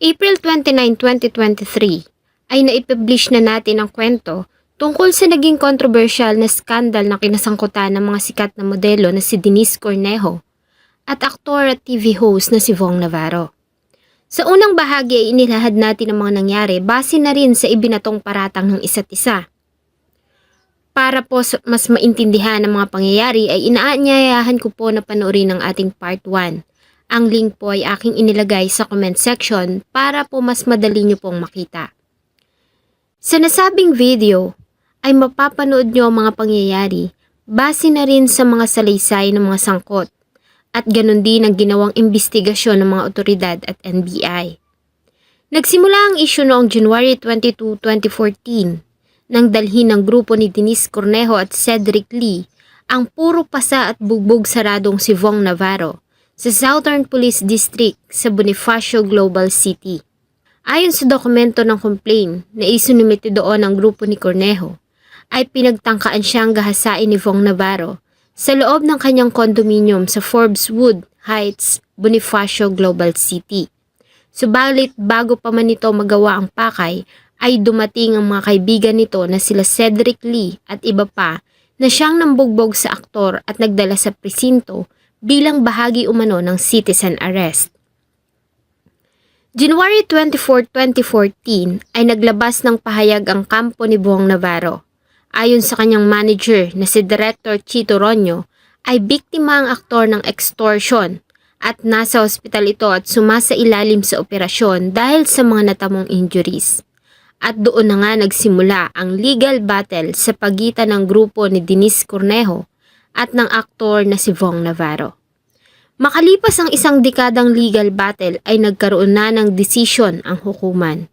April 29, 2023 ay naipublish na natin ang kwento tungkol sa naging controversial na skandal na kinasangkutan ng mga sikat na modelo na si Denise Cornejo at aktor at TV host na si Vong Navarro. Sa unang bahagi ay inilahad natin ang mga nangyari base na rin sa ibinatong paratang ng isa't isa. Para po mas maintindihan ang mga pangyayari ay inaanyayahan ko po na panoorin ang ating part 1. Ang link po ay aking inilagay sa comment section para po mas madali nyo pong makita. Sa nasabing video ay mapapanood nyo ang mga pangyayari base na rin sa mga salaysay ng mga sangkot at ganun din ang ginawang investigasyon ng mga otoridad at NBI. Nagsimula ang issue noong January 22, 2014 nang dalhin ng grupo ni Denise Cornejo at Cedric Lee ang puro pasa at bugbog saradong si Vong Navarro sa Southern Police District sa Bonifacio Global City. Ayon sa dokumento ng complaint na isinumite doon ng grupo ni Cornejo, ay pinagtangkaan siyang gahasain ni Vong Navarro sa loob ng kanyang condominium sa Forbes Wood Heights, Bonifacio Global City. Subalit bago pa man ito magawa ang pakay, ay dumating ang mga kaibigan nito na sila Cedric Lee at iba pa na siyang nambugbog sa aktor at nagdala sa presinto bilang bahagi umano ng citizen arrest. January 24, 2014 ay naglabas ng pahayag ang kampo ni Buong Navarro. Ayon sa kanyang manager na si Director Chito Ronyo, ay biktima ang aktor ng extortion at nasa ospital ito at sumasa ilalim sa operasyon dahil sa mga natamong injuries. At doon na nga nagsimula ang legal battle sa pagitan ng grupo ni Denise Cornejo at ng aktor na si Vong Navarro. Makalipas ang isang dekadang legal battle ay nagkaroon na ng desisyon ang hukuman.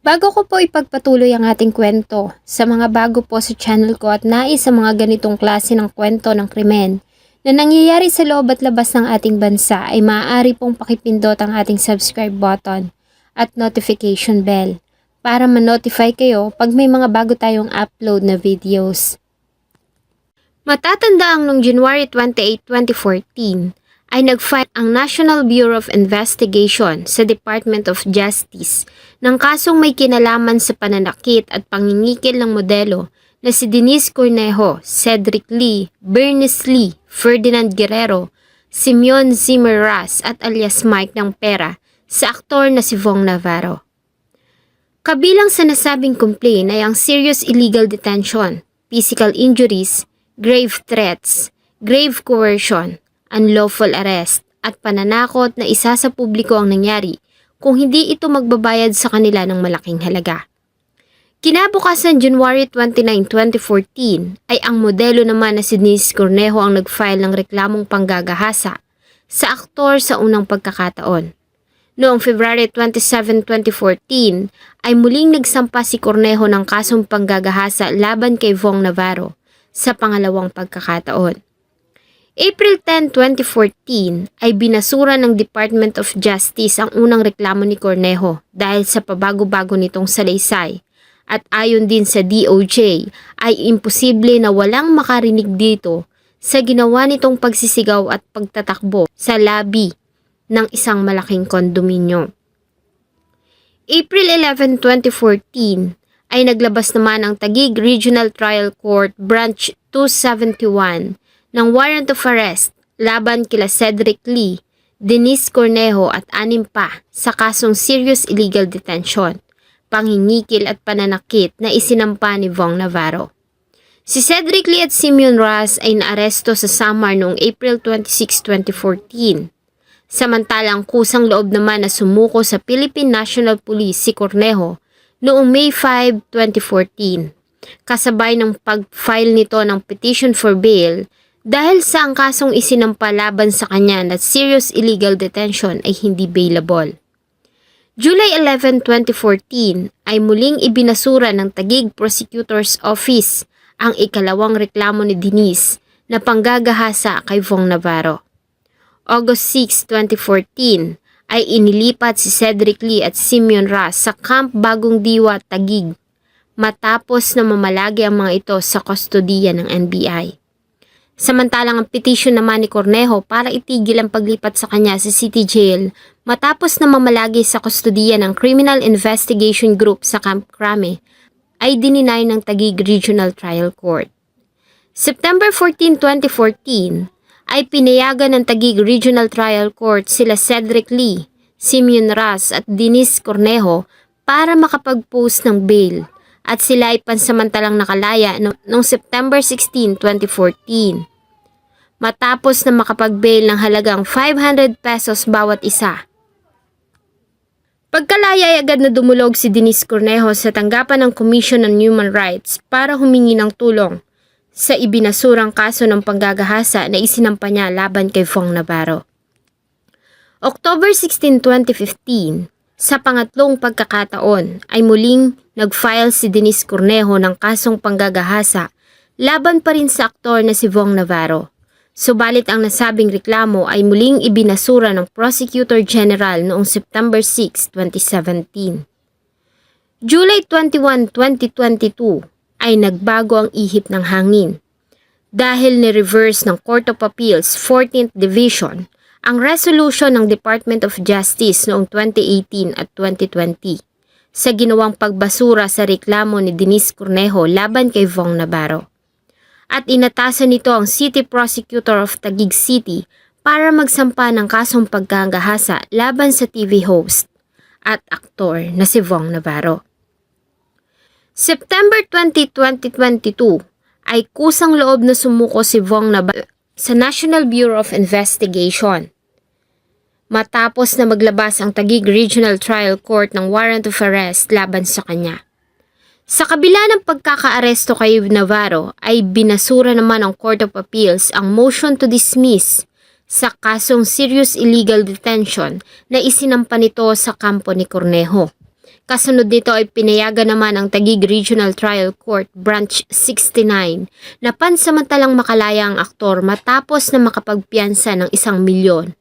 Bago ko po ipagpatuloy ang ating kwento, sa mga bago po sa channel ko at nais sa mga ganitong klase ng kwento ng krimen na nangyayari sa loob at labas ng ating bansa ay maaari pong pakipindot ang ating subscribe button at notification bell para ma-notify kayo pag may mga bago tayong upload na videos. Matatanda ang noong January 28, 2014 ay nag-file ang National Bureau of Investigation sa Department of Justice ng kasong may kinalaman sa pananakit at pangingikil ng modelo na si Denise Cornejo, Cedric Lee, Bernice Lee, Ferdinand Guerrero, Simeon Zimmer Ras at alias Mike ng pera sa aktor na si Vong Navarro. Kabilang sa nasabing complaint ay ang serious illegal detention, physical injuries, grave threats, grave coercion, unlawful arrest, at pananakot na isa sa publiko ang nangyari kung hindi ito magbabayad sa kanila ng malaking halaga. Kinabukasan January 29, 2014 ay ang modelo naman na si Denise Cornejo ang nag-file ng reklamong panggagahasa sa aktor sa unang pagkakataon. Noong February 27, 2014 ay muling nagsampa si Cornejo ng kasong panggagahasa laban kay Vong Navarro sa pangalawang pagkakataon. April 10, 2014 ay binasura ng Department of Justice ang unang reklamo ni Cornejo dahil sa pabago-bago nitong salaysay at ayon din sa DOJ ay imposible na walang makarinig dito sa ginawa nitong pagsisigaw at pagtatakbo sa lobby ng isang malaking kondominyo. April 11, 2014 ay naglabas naman ang Taguig Regional Trial Court Branch 271 ng warrant of arrest laban kila Cedric Lee, Denise Cornejo at anim pa sa kasong serious illegal detention, pangingikil at pananakit na isinampa ni Vong Navarro. Si Cedric Lee at Simeon Ras ay naaresto sa Samar noong April 26, 2014. Samantalang kusang loob naman na sumuko sa Philippine National Police si Cornejo noong May 5, 2014. Kasabay ng pag-file nito ng petition for bail dahil sa ang kasong isinampa laban sa kanya na serious illegal detention ay hindi bailable. July 11, 2014 ay muling ibinasura ng Tagig Prosecutor's Office ang ikalawang reklamo ni Denise na panggagahasa kay Vong Navarro. August 6, 2014 ay inilipat si Cedric Lee at Simeon Ras sa Camp Bagong Diwa, Tagig matapos na mamalagi ang mga ito sa kustodiya ng NBI. Samantalang ang petisyon naman ni Cornejo para itigil ang paglipat sa kanya sa City Jail matapos na mamalagi sa kustodiya ng Criminal Investigation Group sa Camp Crame ay dininay ng Taguig Regional Trial Court. September 14, 2014 ay pinayagan ng Taguig Regional Trial Court sila Cedric Lee, Simeon Ras at Denise Cornejo para makapag-post ng bail at sila ay pansamantalang nakalaya no- noong September 16, 2014. Matapos na makapag-bail ng halagang 500 pesos bawat isa. Pagkalaya ay agad na dumulog si Denise Cornejo sa tanggapan ng Commission on Human Rights para humingi ng tulong sa ibinasurang kaso ng panggagahasa na isinampa niya laban kay Fong Navarro. October 16, 2015, sa pangatlong pagkakataon ay muling nag-file si Denise Cornejo ng kasong panggagahasa laban pa rin sa aktor na si Vong Navarro. Subalit ang nasabing reklamo ay muling ibinasura ng Prosecutor General noong September 6, 2017. July 21, 2022 ay nagbago ang ihip ng hangin. Dahil ni-reverse ng Court of Appeals 14th Division ang resolution ng Department of Justice noong 2018 at 2020 sa ginawang pagbasura sa reklamo ni Denise Cornejo laban kay Vong Navarro. At inatasan nito ang City Prosecutor of Taguig City para magsampa ng kasong pagkagahasa laban sa TV host at aktor na si Vong Navarro. September 20, 2022 ay kusang loob na sumuko si Vong Navarro sa National Bureau of Investigation. Matapos na maglabas ang Taguig Regional Trial Court ng warrant of arrest laban sa kanya. Sa kabila ng pagkakaaresto kay Navarro ay binasura naman ng Court of Appeals ang motion to dismiss sa kasong serious illegal detention na isinampa nito sa kampo ni Cornejo. Kasunod nito ay pinayagan naman ang Taguig Regional Trial Court Branch 69 na pansamantalang makalaya ang aktor matapos na makapagpiyansa ng isang milyon.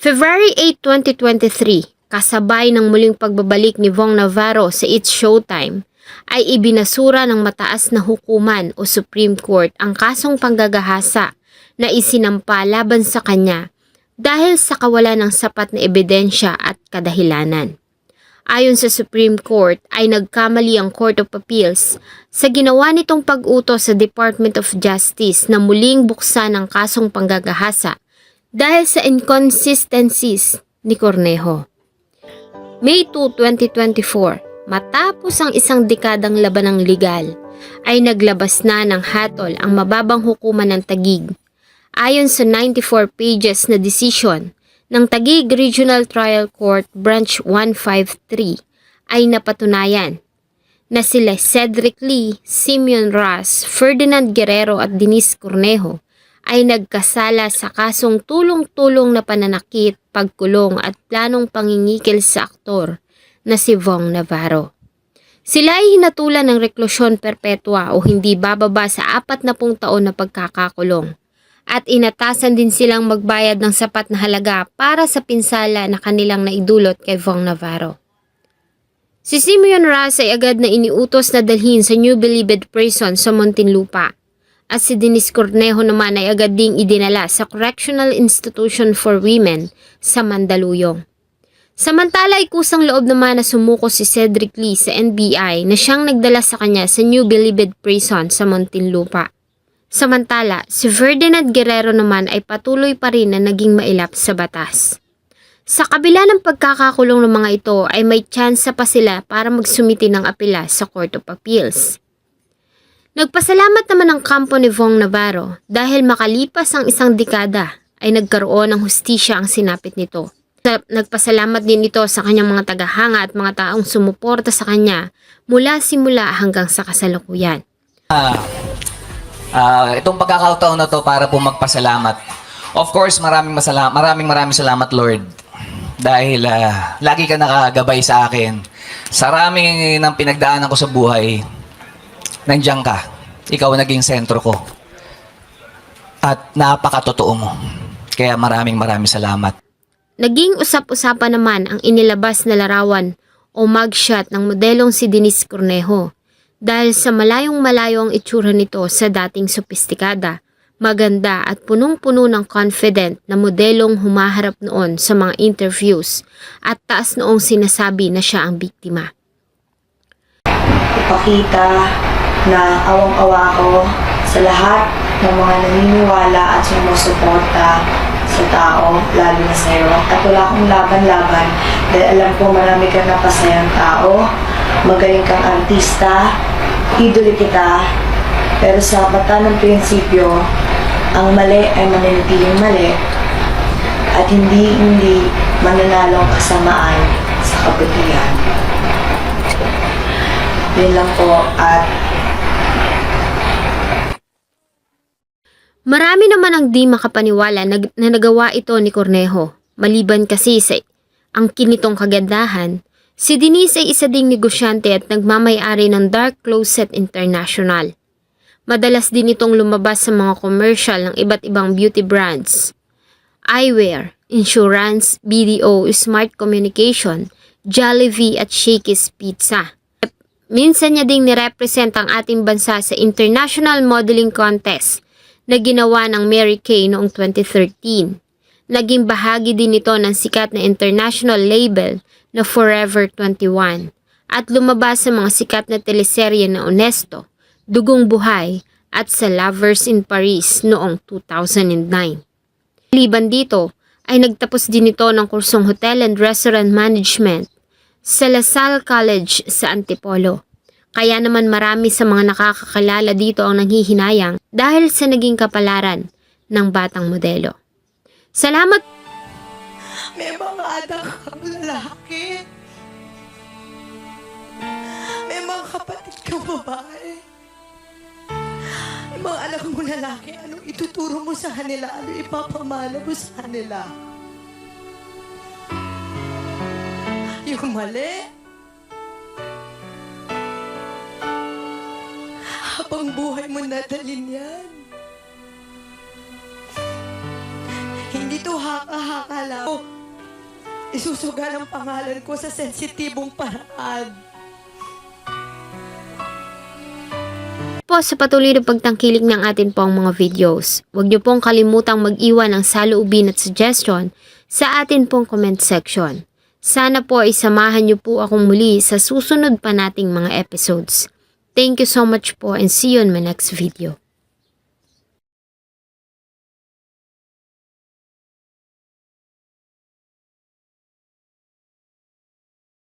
February 8, 2023, kasabay ng muling pagbabalik ni Vong Navarro sa It's Showtime, ay ibinasura ng mataas na hukuman o Supreme Court ang kasong panggagahasa na isinampa laban sa kanya dahil sa kawalan ng sapat na ebidensya at kadahilanan. Ayon sa Supreme Court ay nagkamali ang Court of Appeals sa ginawa nitong pag-utos sa Department of Justice na muling buksan ang kasong panggagahasa dahil sa inconsistencies ni Cornejo. May 2, 2024, matapos ang isang dekadang labanang legal, ay naglabas na ng hatol ang mababang hukuman ng Tagig. Ayon sa 94 pages na decision ng Tagig Regional Trial Court Branch 153 ay napatunayan na sila Cedric Lee, Simeon Ras, Ferdinand Guerrero at Denise Cornejo ay nagkasala sa kasong tulong-tulong na pananakit, pagkulong at planong pangingikil sa aktor na si Vong Navarro. Sila ay hinatulan ng reklusyon perpetua o hindi bababa sa apat na pung taon na pagkakakulong at inatasan din silang magbayad ng sapat na halaga para sa pinsala na kanilang naidulot kay Vong Navarro. Si Simeon Ras ay agad na iniutos na dalhin sa New Bilibid Prison sa Muntinlupa at si Denise Cornejo naman ay agad ding idinala sa Correctional Institution for Women sa Mandaluyong. Samantala ay kusang loob naman na sumuko si Cedric Lee sa NBI na siyang nagdala sa kanya sa New Bilibid Prison sa Muntinlupa. Samantala, si Ferdinand Guerrero naman ay patuloy pa rin na naging mailap sa batas. Sa kabila ng pagkakakulong ng mga ito ay may tsansa pa sila para magsumiti ng apela sa Court of Appeals. Nagpasalamat naman ang kampo ni Vong Navarro dahil makalipas ang isang dekada ay nagkaroon ng hustisya ang sinapit nito. Sa- Nagpasalamat din ito sa kanyang mga tagahanga at mga taong sumuporta sa kanya mula simula hanggang sa kasalukuyan. Ah, itong pagkakataon na to para po magpasalamat. Of course, maraming masala- maraming maraming salamat Lord. Dahil ah, lagi ka nakagabay sa akin. Sa rami ng pinagdaanan ko sa buhay, nandiyan ka. Ikaw naging sentro ko. At napakatotoo mo. Kaya maraming maraming salamat. Naging usap-usapan naman ang inilabas na larawan o mugshot ng modelong si Denise Cornejo dahil sa malayong malayo ang itsura nito sa dating sopistikada, Maganda at punong-puno ng confident na modelong humaharap noon sa mga interviews at taas noong sinasabi na siya ang biktima. ipakita na awang-awa ko sa lahat ng mga naniniwala at sumusuporta sa tao, lalo na sa'yo. At wala akong laban-laban dahil alam ko marami kang napasayang tao, magaling kang artista, idoli kita, pero sa mata ng prinsipyo, ang mali ay mananatiling mali at hindi hindi mananalong kasamaan sa kabutihan. Yun lang po at Marami naman ang di makapaniwala na, na nagawa ito ni Cornejo. Maliban kasi sa ang kinitong kagandahan, si Denise ay isa ding negosyante at nagmamayari ng Dark Closet International. Madalas din itong lumabas sa mga commercial ng iba't ibang beauty brands. Eyewear, insurance, BDO, smart communication, Jollibee at Shakey's Pizza. Minsan niya ding nirepresent ang ating bansa sa International Modeling Contest na ginawa ng Mary Kay noong 2013. Naging bahagi din ito ng sikat na international label na Forever 21 at lumabas sa mga sikat na teleserye na Honesto, Dugong Buhay at sa Lovers in Paris noong 2009. Liban dito ay nagtapos din ito ng kursong Hotel and Restaurant Management sa La Salle College sa Antipolo. Kaya naman marami sa mga nakakakalala dito ang nanghihinayang dahil sa naging kapalaran ng batang modelo. Salamat may mga anak kang lalaki. May mga kapatid kang babae. May mga anak mo lalaki, anong ituturo mo sa kanila? Ano ipapamala mo sa kanila? Yung mali? Habang buhay mo nadalin yan. Lang. Oh, isusugal ang pangalan ko sa sensitibong paraan. po sa patuloy na pagtangkilik ng atin pong mga videos. Huwag niyo pong kalimutang mag-iwan ng saloobin at suggestion sa atin pong comment section. Sana po ay samahan niyo po akong muli sa susunod pa nating mga episodes. Thank you so much po and see you in my next video.